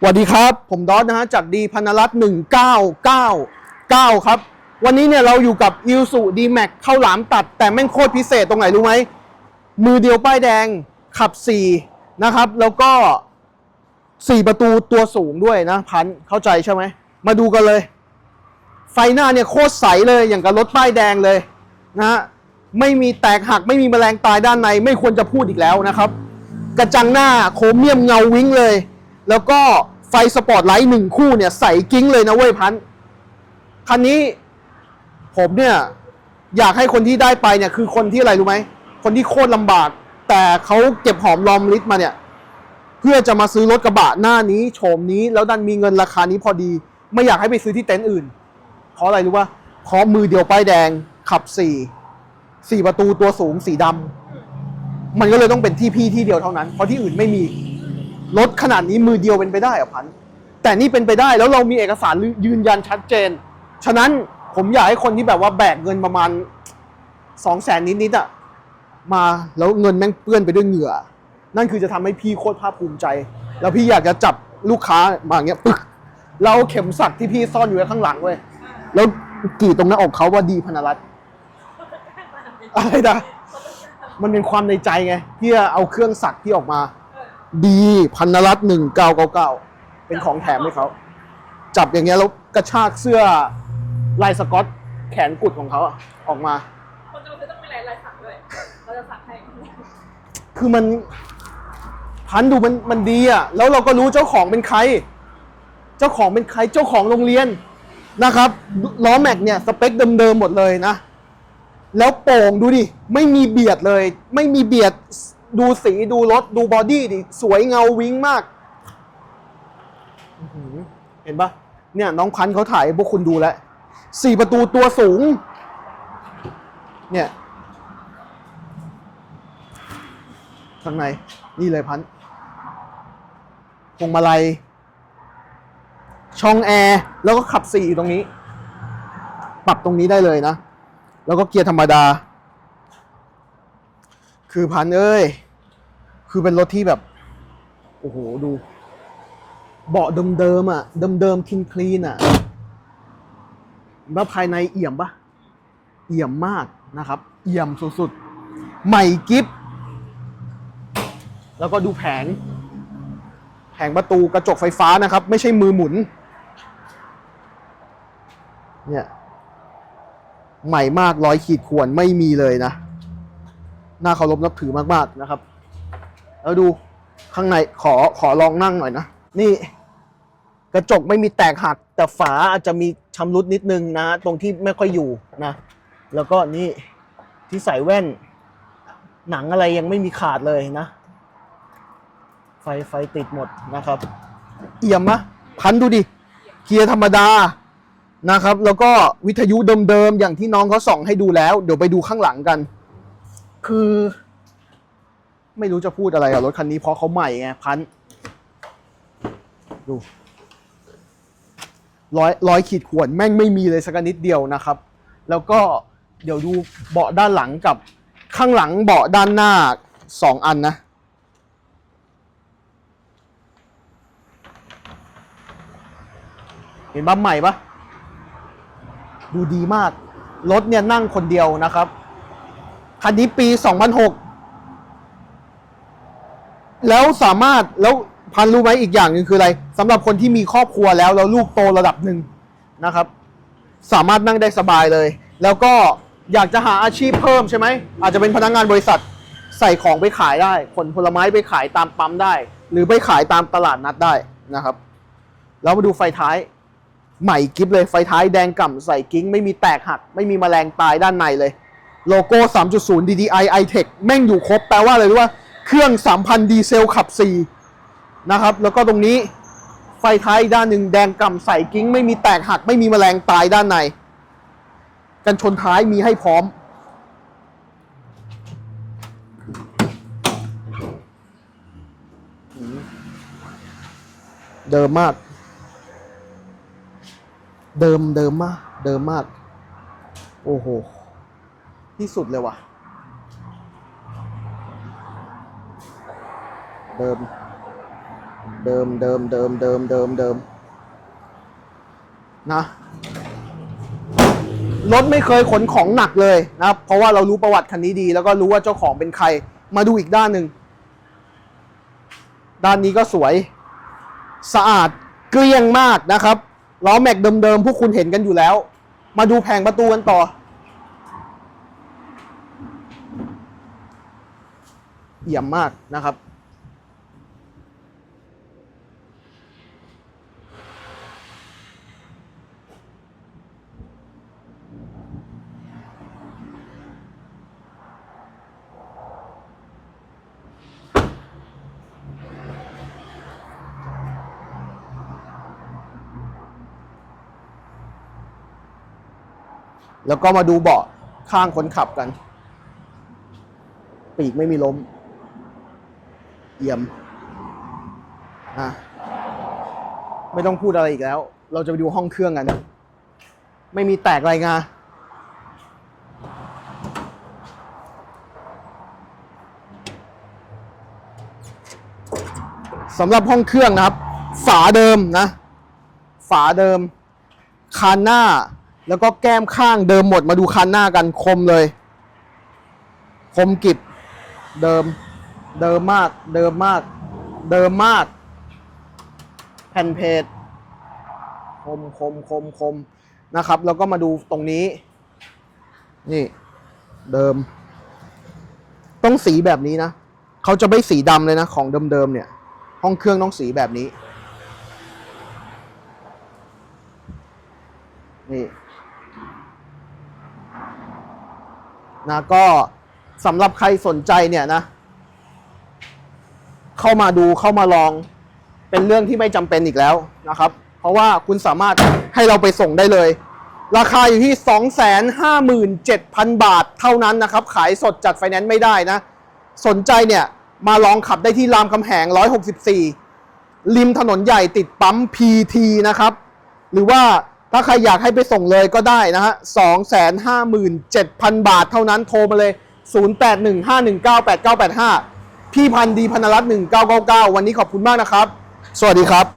สวัสดีครับ ผมดอสนะฮะจากดีพนรัตน์หนึ่งเก้าเก้าเก้าครับ วันนี้เนี่ยเราอยู่กับอิลสุดีแม็กเข้าหลามตัด แต่แม่งโคตรพิเศษตรงไหนรู้ไหม มือเดียวป้ายแดงขับ 4 นะครับ แล้วก็ 4 ประตูตัวสูงด้วยนะ พันเข้าใจใช่ไหม มาดูกันเลย ไฟหน้าเนี่ยโคตรใสเลยอย่างกับรถป้ายแดงเลยนะฮะไม่มีแตกหักไม่มีแมลงตายด้านใน ไม่ควรจะพูดอีกแล้วนะครับ กระจังหน้าโครเมียมเงาวิ้งเลย แล้วก็ไฟสปอร์ตไลท์หนึ่งคู่เนี่ยใส่กิ้งเลยนะเว้ยพันธ์คันนี้ผมเนี่ยอยากให้คนที่ได้ไปเนี่ยคือคนที่อะไรรู้ไหม คนที่โคตรลำบาก แต่เขาเก็บหอมรอมริบมาเนี่ย เพื่อจะมาซื้อรถกระบะหน้านี้โฉมนี้แล้วดันมีเงินราคานี้พอดี ไม่อยากให้ไปซื้อที่เต็นท์อื่น เพราะอะไรรู้ป่ะเพราะมือเดียวป้ายแดงขับสี่สี่ประตูตัวสูงสีดำมันก็เลยต้องเป็นที่พี่ที่เดียวเท่านั้น เพราะที่อื่นไม่มี รถขนาดนี้มือเดียวเป็นไปได้เหรอะพันแต่นี่เป็นไปได้แล้วเรามีเอกสารยืนยันชัดเจน ฉะนั้นผมอยากให้คนที่แบบว่าแบกเงินประมาณสองแสนนิดๆอะมาแล้วเงินแม่งเปื้อนไปด้วยเหงื่อ นั่นคือจะทำให้พี่โคตรภาคภูมิใจ แล้วพี่อยากจะจับลูกค้ามาอย่างเงี้ยปึ๊กเอาเข็มสักที่พี่ซ่อนอยู่ไว้ข้างหลังเว้ยแล้วกรีดตรงหน้าอกเขาว่าดีพนรัตอะไรนะมันเป็นความในใจไงพี่จะเอาเครื่องสักที่ออกมา ดีพันนรัตหนึ่งเก้าเก้าเก้าเป็นของแถมให้เขา จับอย่างเงี้ยแล้วกระชากเสื้อลายสกอตแขนกุดของเขาอะออกมา คนจะมาซื้อต้องมีลายลายสักด้วยเราจะสักให้คือมันพันดูมันมันดีอะแล้วเราก็รู้เจ้าของเป็นใคร เจ้าของเป็นใครเจ้าของโรงเรียนนะครับล้อแม็กเนี่ยสเปคเดิมๆหมดเลยนะ แล้วโป่งดูดิ ไม่มีเบียดเลย ไม่มีเบียด ดูสีดูรถดูบอดี้ดิสวยเงาวิ้งมากเห็นปะเนี่ยน้องพันธ์เขาถ่ายพวกคุณดูแล้วสี่ประตูตัวสูง เนี่ยข้างในนี่เลยพันธุ์พวงมาลัย ช่องแอร์ แล้วก็ขับสี่ตรงนี้ ปรับตรงนี้ได้เลยนะ แล้วก็เกียร์ธรรมดา คือพันเอ้ย คือเป็นรถที่แบบ โอ้โห ดู เบาะเดิมๆอะ เดิมๆคินคลีนอะ แล้วภายในเอี่ยมปะเอี่ยมมากนะครับ เอี่ยมสุดๆ ใหม่กิฟแล้วก็ดูแผง แผงประตูกระจกไฟฟ้านะครับ ไม่ใช่มือหมุน เนี่ย ใหม่มากร้อยขีดข่วนไม่มีเลยนะ น่าเคารพนับถือมากๆนะครับ แล้วดูข้างในขอขอลองนั่งหน่อยนะ นี่ กระจกไม่มีแตกหัก แต่ฝาอาจจะมีชำรุดนิดนึงนะ ตรงที่ไม่ค่อยอยู่นะ แล้วก็นี่ที่ใส่แว่น หนังอะไรยังไม่มีขาดเลยนะ ไฟไฟติดหมดนะครับ เอี่ยมมะพันดูดิเกียร์ธรรมดานะครับ แล้วก็วิทยุเดิมๆอย่างที่น้องเขาส่องให้ดูแล้ว เดี๋ยวไปดูข้างหลังกัน คือ ไม่รู้จะพูดอะไรกับรถคันนี้เพราะเขาใหม่ไงพันดูร้อยร้อยขีดข่วนแม่งไม่มีเลยสักนิดเดียวนะครับ แล้วก็เดี๋ยวดูเบาะด้านหลังกับข้างหลังเบาะด้านหน้าสองอันนะ เห็นบ้าใหม่ปะดูดีมาก รถเนี่ยนั่งคนเดียวนะครับ คันนี้ปี 2006 แล้วสามารถแล้วพันรู้ไหมอีกอย่างหนึ่งคืออะไรสำหรับคนที่มีครอบครัวแล้วแล้วลูกโตระดับหนึ่งนะครับ สามารถนั่งได้สบายเลย แล้วก็อยากจะหาอาชีพเพิ่มใช่ไหม อาจจะเป็นพนักงานบริษัทใส่ของไปขายได้ ขนผลไม้ไปขายตามปั๊มได้ หรือไปขายตามตลาดนัดได้นะครับ แล้วมาดูไฟท้าย ใหม่กิฟเลยไฟท้ายแดงก่ำใส่กิ้ง ไม่มีแตกหัก ไม่มีแมลงตายด้านในเลย โลโก้ 3.0 DDI iTech แม่งอยู่ครบ แปลว่าอะไรรู้ว่าเครื่อง 3,000 ดีเซลขับ 4 นะครับ แล้วก็ตรงนี้ไฟท้ายด้านหนึ่งแดงกำใส่กิ้ง ไม่มีแตกหัก ไม่มีแมลงตายด้านใน กันชนท้ายมีให้พร้อม เดิมมาก เดิมเดิมมาก เดิมมาก โอ้โห ที่สุดเลยว่ะ เดิม เดิมเดิมเดิมเดิมเดิมเดิมนะรถไม่เคยขนของหนักเลยนะครับ เพราะว่าเรารู้ประวัติคันนี้ดี แล้วก็รู้ว่าเจ้าของเป็นใคร มาดูอีกด้านหนึ่ง ด้านนี้ก็สวย สะอาดเกลี้ยงมากนะครับล้อแม็กเดิมๆพวกคุณเห็นกันอยู่แล้ว มาดูแผงประตูกันต่อ เยี่ยมมากนะครับ แล้วก็มาดูเบาะข้างคนขับกัน ปีกไม่มีล้ม เยี่ยมอะไม่ต้องพูดอะไรอีกแล้ว เราจะไปดูห้องเครื่องกัน ไม่มีแตกรายงานสำหรับห้องเครื่องนะครับ ฝาเดิมนะ ฝาเดิม คานหน้า แล้วก็แก้มข้างเดิมหมดมาดูคานหน้ากันคมเลย คมกิบเดิม เดิมมาก เดิมมาก เดิมมาก แผ่นเพจคมคมคมคมนะครับ แล้วก็มาดูตรงนี้ นี่ เดิม ต้องสีแบบนี้นะเขาจะไม่สีดำเลยนะ ของเดิมๆเนี่ย ห้องเครื่องต้องสีแบบนี้ นี่นะก็สำหรับใครสนใจเนี่ยนะ เข้ามาดูเข้ามาลอง เป็นเรื่องที่ไม่จำเป็นอีกแล้วนะครับ เพราะว่าคุณสามารถให้เราไปส่งได้เลย ราคาอยู่ที่ 257,000 บาทเท่านั้นนะครับ ขายสดจัดไฟแนนซ์ไม่ได้นะ สนใจเนี่ยมาลองขับได้ที่รามคำแหง 164 ริมถนนใหญ่ติดปั๊ม PT นะครับ หรือว่าถ้าใครอยากให้ไปส่งเลยก็ได้นะฮะ 257,000 บาทเท่านั้นโทรมาเลย 0815198985 พี่พันธ์ดีพันรัตน์1999 วันนี้ขอบคุณมากนะครับ สวัสดีครับ